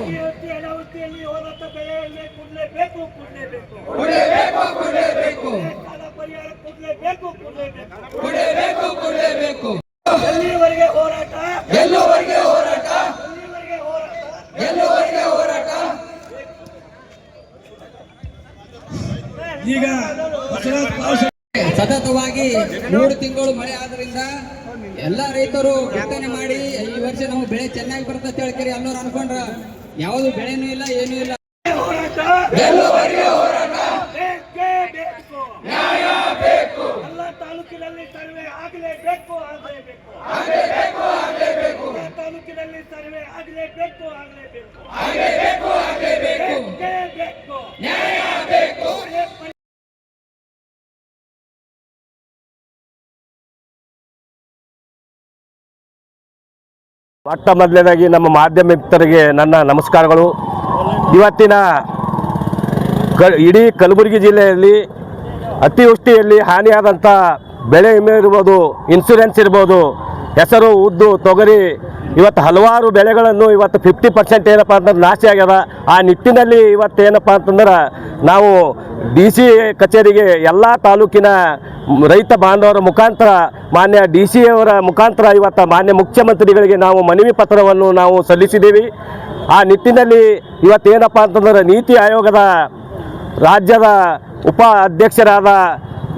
ಅಭಿವೃದ್ಧಿ ಅನಾವೃತ್ತಿಯಲ್ಲಿ ಹೋರಾಟ ಬೆಳೆಯಲ್ಲಿ ಕೊಡಲೇಬೇಕು ಕೊಡಲೇಬೇಕು ಕೊಡಲೇಬೇಕು ಕೊಡಲೇಬೇಕು ಕಾಲ ಪರಿಹಾರ ಕೊಡಲೇಬೇಕು ಕೊಡಲೇಬೇಕು ಕೊಡಲೇಬೇಕು ಕೊಡಲೇಬೇಕು ಎಲ್ಲಿವರೆಗೆ ಹೋರಾಟ ಗೆಲ್ಲುವವರೆಗೆ ಹೋರಾಟ ಎಲ್ಲಿವರೆಗೆ ಹೋರಾಟ ಗೆಲ್ಲುವವರೆಗೆ ಹೋರಾಟ ಈಗ ಸತತವಾಗಿ ಮೂರು ತಿಂಗಳು ಮಳೆ ಆದ್ರಿಂದ ಎಲ್ಲ ರೈತರು ಬಿತ್ತನೆ ಮಾಡಿ ಈ ವರ್ಷ ನಾವು ಬೆಳೆ ಚೆನ್ನಾಗಿ ಬರುತ್ತೆ ಅಂತ ಹೇಳ್ಕರಿ ಅನ್ನೋರು ಅನ್ಕೊಂಡ್ರ ಯಾವುದು ಬೆಳೆನೂ ಇಲ್ಲ ಏನೂ ಇಲ್ಲ. ಹೋರಾಟ ಹೋರಾಟ. ಬೇಕೇ ಬೇಕು ನ್ಯಾಯ ಬೇಕು ಎಲ್ಲ ತಾಲೂಕಿನಲ್ಲಿ ಸರ್ವೆ ಆಗಲೇಬೇಕು ಆಗಲೇಬೇಕು. ತಾಲೂಕಿನಲ್ಲಿ ಸರ್ವೆ ಆಗಲೇಬೇಕು ಆಗಲೇಬೇಕು ಆಗಲೇಬೇಕು. ಮೊಟ್ಟ ಮೊದಲನೇದಾಗಿ ನಮ್ಮ ಮಾಧ್ಯಮಿಕರಿಗೆ ನನ್ನ ನಮಸ್ಕಾರಗಳು. ಇವತ್ತಿನ ಕ, ಇಡೀ ಕಲಬುರಗಿ ಜಿಲ್ಲೆಯಲ್ಲಿ ಅತಿವೃಷ್ಟಿಯಲ್ಲಿ ಹಾನಿಯಾದಂಥ ಬೆಳೆ ವಿಮೆ ಇರ್ಬೋದು ಇನ್ಸೂರೆನ್ಸ್ ಇರ್ಬೋದು, ಹೆಸರು, ಉದ್ದು, ತೊಗರಿ ಇವತ್ತು ಹಲವಾರು ಬೆಳೆಗಳನ್ನು ಇವತ್ತು ಫಿಫ್ಟಿ ಪರ್ಸೆಂಟ್ ಏನಪ್ಪ ಅಂತಂದ್ರೆ ನಾಶ ಆಗ್ಯದ. ಆ ನಿಟ್ಟಿನಲ್ಲಿ ಇವತ್ತು ಏನಪ್ಪ ಅಂತಂದ್ರೆ ನಾವು ಡಿ ಸಿ ಕಚೇರಿಗೆ ಎಲ್ಲ ತಾಲೂಕಿನ ರೈತ ಬಾಂಧವರ ಮುಖಾಂತರ, ಮಾನ್ಯ ಡಿ ಸಿ ಅವರ ಮುಖಾಂತರ ಇವತ್ತು ಮಾನ್ಯ ಮುಖ್ಯಮಂತ್ರಿಗಳಿಗೆ ನಾವು ಮನವಿ ಪತ್ರವನ್ನು ನಾವು ಸಲ್ಲಿಸಿದ್ದೀವಿ. ಆ ನಿಟ್ಟಿನಲ್ಲಿ ಇವತ್ತೇನಪ್ಪ ಅಂತಂದ್ರೆ ನೀತಿ ಆಯೋಗದ ರಾಜ್ಯದ ಉಪ ಅಧ್ಯಕ್ಷರಾದ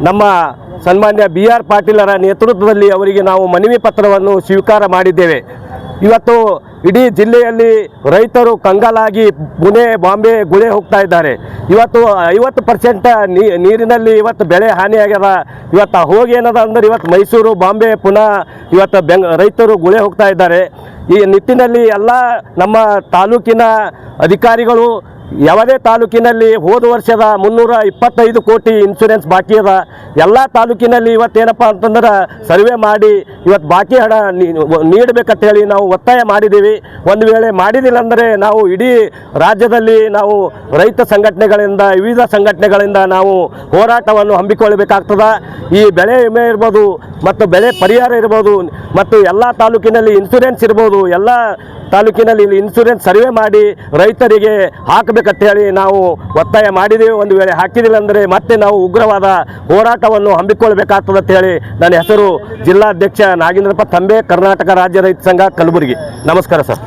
ನಮ್ಮ ಸನ್ಮಾನ್ಯ ಬಿ ಆರ್ ಪಾಟೀಲರ ನೇತೃತ್ವದಲ್ಲಿ ಅವರಿಗೆ ನಾವು ಮನವಿ ಪತ್ರವನ್ನು ಸ್ವೀಕಾರ ಮಾಡಿದ್ದೇವೆ. ಇವತ್ತು ಇಡೀ ಜಿಲ್ಲೆಯಲ್ಲಿ ರೈತರು ಕಂಗಾಲಾಗಿ ಪುಣೆ, ಬಾಂಬೆ ಗುಳೆ ಹೋಗ್ತಾ ಇದ್ದಾರೆ. ಇವತ್ತು ಐವತ್ತು ಪರ್ಸೆಂಟ್ ನೀರಿನಲ್ಲಿ ಇವತ್ತು ಬೆಳೆ ಹಾನಿಯಾಗ್ಯದ ಇವತ್ತು ಹೋಗಿ ಏನದ ಅಂದ್ರೆ ಇವತ್ತು ಮೈಸೂರು, ಬಾಂಬೆ ಪುನಃ ಇವತ್ತು ಬೆಂಗ್, ರೈತರು ಗುಳೆ ಹೋಗ್ತಾ ಇದ್ದಾರೆ. ಈ ನಿಟ್ಟಿನಲ್ಲಿ ಎಲ್ಲ ನಮ್ಮ ತಾಲೂಕಿನ ಅಧಿಕಾರಿಗಳು ಯಾವುದೇ ತಾಲೂಕಿನಲ್ಲಿ ಹೋದ ವರ್ಷದ ಮುನ್ನೂರ ಇಪ್ಪತ್ತೈದು ಕೋಟಿ ಇನ್ಶೂರೆನ್ಸ್ ಬಾಕಿ ಅದ. ಎಲ್ಲ ತಾಲೂಕಿನಲ್ಲಿ ಇವತ್ತೇನಪ್ಪ ಅಂತಂದ್ರೆ ಸರ್ವೆ ಮಾಡಿ, ಇವತ್ತು ಬಾಕಿ ಹಣ ನೀಡಬೇಕಂತ ಹೇಳಿ ನಾವು ಒತ್ತಾಯ ಮಾಡಿದ್ದೀವಿ. ಒಂದು ವೇಳೆ ಮಾಡಿದಿಲ್ಲ ಅಂದರೆ ನಾವು ಇಡೀ ರಾಜ್ಯದಲ್ಲಿ ನಾವು ರೈತ ಸಂಘಟನೆಗಳಿಂದ, ವಿವಿಧ ಸಂಘಟನೆಗಳಿಂದ ನಾವು ಹೋರಾಟವನ್ನು ಹಮ್ಮಿಕೊಳ್ಳಬೇಕಾಗ್ತದೆ. ಈ ಬೆಳೆ ವಿಮೆ ಇರ್ಬೋದು, ಮತ್ತು ಬೆಳೆ ಪರಿಹಾರ ಇರ್ಬೋದು, ಮತ್ತು ಎಲ್ಲ ತಾಲೂಕಿನಲ್ಲಿ ಇನ್ಶೂರೆನ್ಸ್ ಇರ್ಬೋದು, ಎಲ್ಲ ತಾಲೂಕಿನಲ್ಲಿ ಇಲ್ಲಿ ಇನ್ಸೂರೆನ್ಸ್ ಸರ್ವೆ ಮಾಡಿ ರೈತರಿಗೆ ಹಾಕಬೇಕಂತ ಹೇಳಿ ನಾವು ಒತ್ತಾಯ ಮಾಡಿದ್ದೇವೆ ಒಂದು ವೇಳೆ ಹಾಕಿದಿಲ್ಲ ಅಂದರೆ ಮತ್ತೆ ನಾವು ಉಗ್ರವಾದ ಹೋರಾಟವನ್ನು ಹಮ್ಮಿಕೊಳ್ಬೇಕಾಗ್ತದೆ ಅಂತ ಹೇಳಿ ನನ್ನ ಹೆಸರು ಜಿಲ್ಲಾಧ್ಯಕ್ಷ ನಾಗೇಂದ್ರಪ್ಪ ತಂಬೆ, ಕರ್ನಾಟಕ ರಾಜ್ಯ ರೈತ ಸಂಘ ಕಲಬುರಗಿ. ನಮಸ್ಕಾರ ಸರ್.